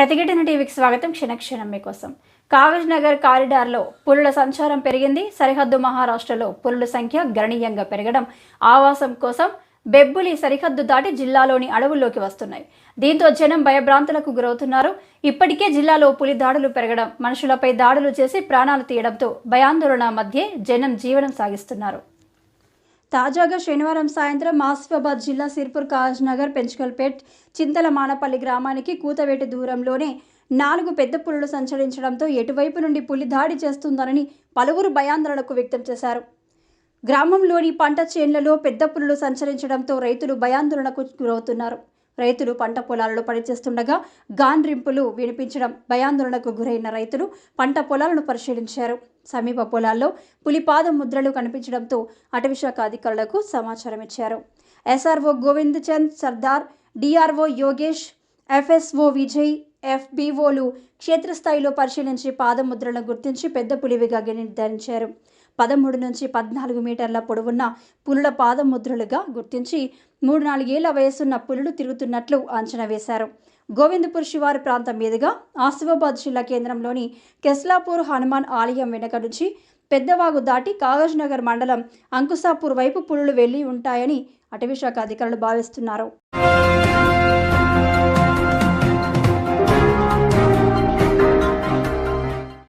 ప్రతిఘటన టీవీకి స్వాగతం. క్షణక్షణం మీకోసం. కాగజ్ నగర్ కారిడార్లో పులుల సంచారం పెరిగింది. సరిహద్దు మహారాష్ట్రలో పులుల సంఖ్య గణనీయంగా పెరగడం ఆవాసం కోసం బెబ్బులి సరిహద్దు దాటి జిల్లాలోని అడవుల్లోకి వస్తున్నాయి. దీంతో జనం భయభ్రాంతులకు గురవుతున్నారు. ఇప్పటికే జిల్లాలో పులి దాడులు పెరగడం మనుషులపై దాడులు చేసి ప్రాణాలు తీయడంతో భయాందోళన మధ్యే జనం జీవనం సాగిస్తున్నారు. తాజాగా శనివారం సాయంత్రం ఆసిఫాబాద్ జిల్లా సిర్పూర్ కాజ్నగర్ పెంచుకల్పేట్ చింతల మానపల్లి గ్రామానికి కూతవేటి దూరంలోనే నాలుగు పెద్ద పులులు సంచరించడంతో ఎటువైపు నుండి పులి దాడి చేస్తుందనని పలువురు భయాందోళనకు వ్యక్తం చేశారు. గ్రామంలోని పంట చేన్లలో పెద్ద పులులు సంచరించడంతో రైతులు భయాందోళనకు గురవుతున్నారు. రైతులు పంట పొలాలలో పనిచేస్తుండగా గాన్రింపులు వినిపించడం భయాందోళనకు గురైన రైతులు పంట పొలాలను పరిశీలించారు. సమీప పొలాల్లో పులి పాద ముద్రలు కనిపించడంతో అటవీశాఖ అధికారులకు సమాచారం ఇచ్చారు. SRO Govind Chand Sardar DRO Yogesh FSO Vijay ఎఫ్బిఓలు క్షేత్రస్థాయిలో పరిశీలించి పాదముద్రలను గుర్తించి పెద్ద పులివిగా నిర్ధారించారు. పదమూడు నుంచి పద్నాలుగు మీటర్ల పొడవున్న పులుల పాదముద్రలుగా గుర్తించి మూడు నాలుగేళ్ళ వయసున్న పులులు తిరుగుతున్నట్లు అంచనా వేశారు. గోవిందపూర్ శివారు ప్రాంతం మీదుగా ఆసిఫాబాద్ జిల్లా కేంద్రంలోని కెస్లాపూర్ హనుమాన్ ఆలయం వెనక నుంచి పెద్దవాగు దాటి కాగజ్నగర్ మండలం అంకుసాపూర్ వైపు పులులు వెళ్ళి ఉంటాయని అటవీశాఖ అధికారులు భావిస్తున్నారు.